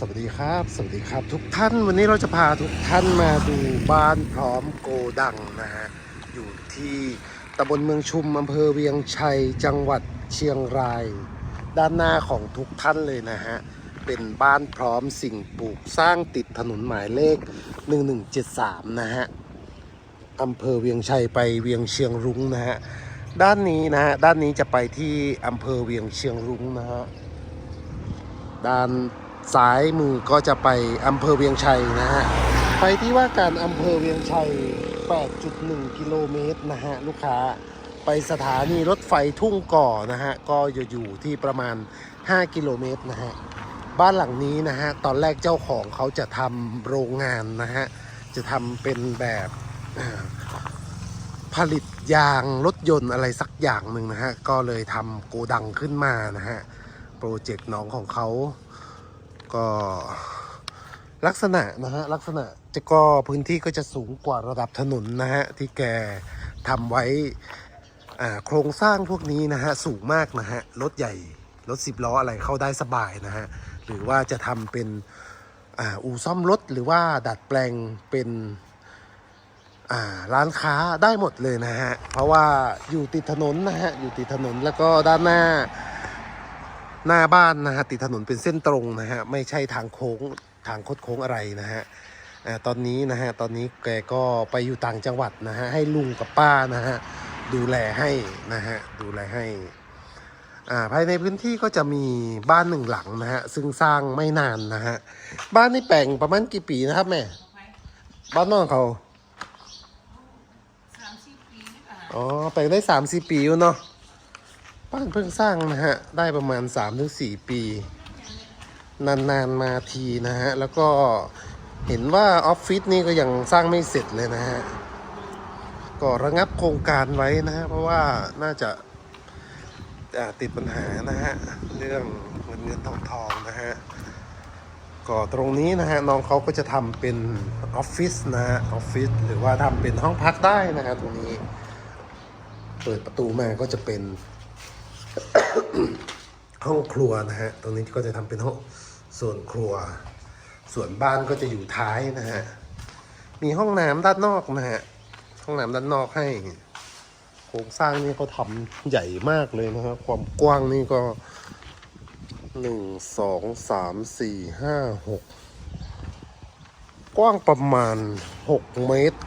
สวัสดีครับ สวัสดีครับ ทุกท่านวันนี้เราจะพาทุกท่านมาดูบ้านพร้อมโกดังนะฮะอยู่ที่ตำบลเมืองชุมอำเภอเวียงชัยจังหวัดเชียงราย ด้านหน้าของทุกท่านเลยนะฮะเป็นบ้านพร้อมสิ่งปลูกสร้างติดถนนหมายเลข 1173 นะฮะอำเภอเวียงชัยไปเวียงเชียงรุ้งนะฮะด้านนี้นะฮะด้านนี้จะไปที่อำเภอเวียงเชียงรุ้งนะฮะด้าน ซ้ายมือก็จะไปอำเภอเวียงชัยนะฮะ ไปที่ว่าการอำเภอเวียงชัย 8.1 กิโลเมตรนะฮะลูกค้า ไปสถานีรถไฟทุ่งก่อนะฮะ ก็จะอยู่ที่ประมาณ 5 กิโลเมตรนะฮะ บ้านหลังนี้นะฮะ ตอนแรกเจ้าของเขาจะทำโรงงานนะฮะ จะทำเป็นแบบผลิตยางรถยนต์อะไรสักอย่างหนึ่งนะฮะ ก็เลยทำโกดังขึ้นมานะฮะ โปรเจกต์น้องของเขา ก็ลักษณะนะฮะลักษณะจะก็พื้นที่ก็จะสูงกว่าระดับถนนนะฮะที่แกทำไว้โครงสร้างพวกนี้นะฮะสูงมากนะฮะรถใหญ่รถสิบล้ออะไรเข้าได้สบายนะฮะหรือว่าจะทำเป็นอ,อู่ซ่อมรถหรือว่าดัดแปลงเป็นร้านค้าได้หมดเลยนะฮะเพราะว่าอยู่ติดถนนนะฮะอยู่ติดถนนแล้วก็ด้านหน้า หน้าบ้านนะฮะติดถนนเป็นเส้นตรงนะฮะไม่ใช่ทางโค้งทางคดโค้งอะไรนะฮะอ่าตอนนี้นะฮะตอนนี้แกก็ไปอยู่ต่างจังหวัดนะฮะให้ลุงกับป้านะฮะดูแลให้นะฮะดูแลให้อ่าภายในพื้นที่ก็จะมีบ้านหนึ่งหลังนะฮะซึ่งสร้างไม่นานนะฮะบ้านนี่แปลงประมาณกี่ปีนะครับแม่บ้านน้องเขาสามสิบปีหรือเปล่าอ๋อแปลงได้สามสี่ปีแล้วเนาะ บ้านเพิ่งสร้างนะฮะ ได้ประมาณ3าถึงสปี นานๆมาทีนะฮะ แล้วก็เห็นว่าออฟฟิศนี่ก็ยังสร้างไม่เสร็จเลยนะฮะ ก็ระงับโครงการไว้นะฮะ เพราะว่าน่าจะติดปัญหานะฮะ เรื่องเงินเงินทองทองนะฮะ ก็ตรงนี้นะฮะน้องเขาก็จะทำเป็นออฟฟิศนะฮะออฟฟิศหรือว่าทำเป็นห้องพักได้นะฮะตรงนี้ เปิดประตูมาก็จะเป็น ห้องครัวนะฮะ ตรงนี้ก็จะทำเป็นห้องส่วนครัว ส่วนบ้านก็จะอยู่ท้ายนะฮะ มีห้องน้ำด้านนอกนะฮะ ห้องน้ำด้านนอกให้ โครงสร้างนี่เขาทำใหญ่มากเลยนะฮะ ความกว้างนี่ก็หนึ่งสองสามสี่ห้าหกกว้างประมาณหกเมตร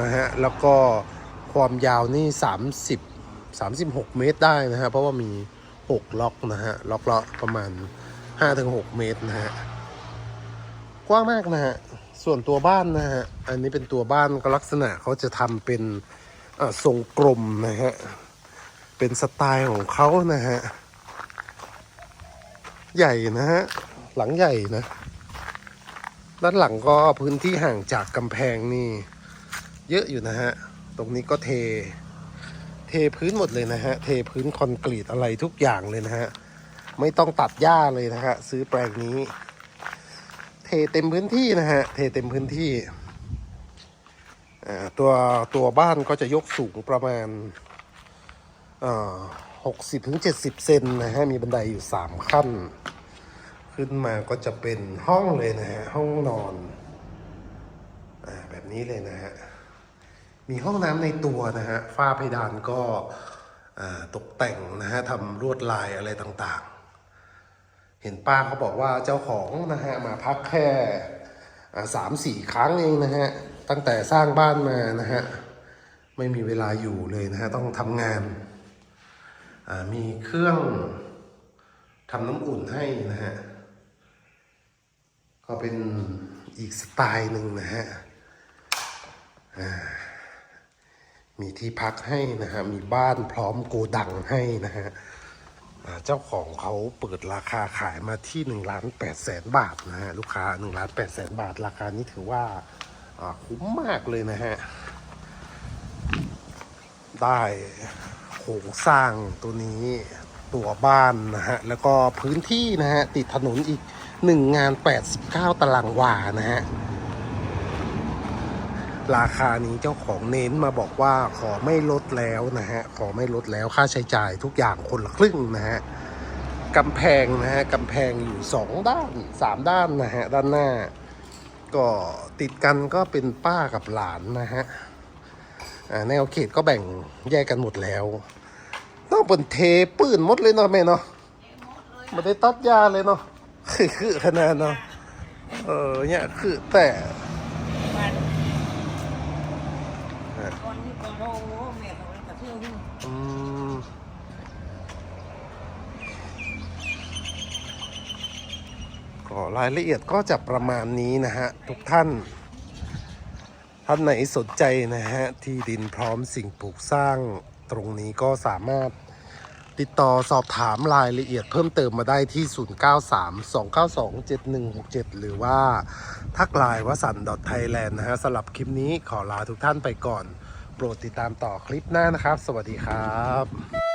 นะฮะ แล้วก็ความยาวนี่สามสิบสามสิบหกเมตรได้นะฮะ เพราะว่ามี หกล็อกนะฮะ ล็อกละประมาณห้าถึงหกเมตรนะฮะ กว้างมากนะฮะ ส่วนตัวบ้านนะฮะ อันนี้เป็นตัวบ้านก็ลักษณะเขาจะทำเป็นทรงกลมนะฮะ เป็นสไตล์ของเขานะฮะ ใหญ่นะฮะ หลังใหญ่นะด้านหลังก็พื้นที่ห่างจากกำแพงนี่ เยอะอยู่นะฮะ ตรงนี้ก็เท เทพื้นหมดเลยนะฮะ เทพื้นคอนกรีตอะไรทุกอย่างเลยนะฮะ ไม่ต้องตัดหญ้าเลยนะฮะ ซื้อแปลงนี้ เทเต็มพื้นที่นะฮะ เทเต็มพื้นที่ ตัวตัวบ้านก็จะยกสูงประมาณหกสิบถึงเจ็ดสิบเซนนะฮะ มีบันไดอยู่สามขั้น ขึ้นมาก็จะเป็นห้องเลยนะฮะ ห้องนอนอแบบนี้เลยนะฮะ มีห้องน้ำในตัวนะฮะฝ้าเพดานก็ตกแต่งนะฮะทำลวดลายอะไรต่างๆ เห็นป้าเขาบอกว่าเจ้าของนะฮะมาพักแค่สามสี่ครั้งเองนะฮะตั้งแต่สร้างบ้านมานะฮะไม่มีเวลาอยู่เลยนะฮะต้องทำงาน มีเครื่องทำน้ำอุ่นให้นะฮะก็เป็นอีกสไตล์หนึ่งนะฮะ มีที่พักให้นะฮะ มีบ้านพร้อมโกดังให้นะฮะเจ้าของเขาเปิดราคาขายมาที่1ล้าน8แสนบาทนะฮะ ลูกค้า1ล้าน8แสนบาท ราคานี้ถือว่าอ่าคุ้มมากเลยนะฮะ ได้โครงสร้างตัวนี้ตัวบ้านนะฮะ แล้วก็พื้นที่นะฮะ ติดถนนอีก 1 งาน 89 ตารางวานะฮะ ราคานี้เจ้าของเน้นมาบอกว่าขอไม่ลดแล้วนะฮะ ขอไม่ลดแล้วค่าใช้จ่ายทุกอย่างคนละครึ่งนะฮะกำแพงนะฮะกำแพงอยู่สองด้านสามด้านนะฮะ ด้านหน้า ก็ติดกันก็เป็นป้ากับหลานนะฮะแนวเขตก็แบ่งแยกกันหมดแล้วต้องเป็นเทปืนมดเลยเนาะแม่เนาะไมาได้ตัดยาเลยเนาะคือคือขนาดเนาะเออเนี่ยคือแต่ มันตอนนี้ก็โทรแม่เขากระเทือหุ้น อืมก็ รายละเอียดก็จะประมาณนี้นะฮะ ทุกท่าน ท่านไหนสนใจนะฮะ ที่ดินพร้อมสิ่งปลูกสร้างตรงนี้ก็สามารถติดต่อสอบถามรายละเอียดเพิ่มเติมมาได้ที่ 0932927167 หรือว่า ทักไลน์วสันต์ไทยแลนด์นะฮะสำหรับคลิปนี้ขอลาทุกท่านไปก่อน โปรดติดตามต่อคลิปหน้านะครับ สวัสดีครับ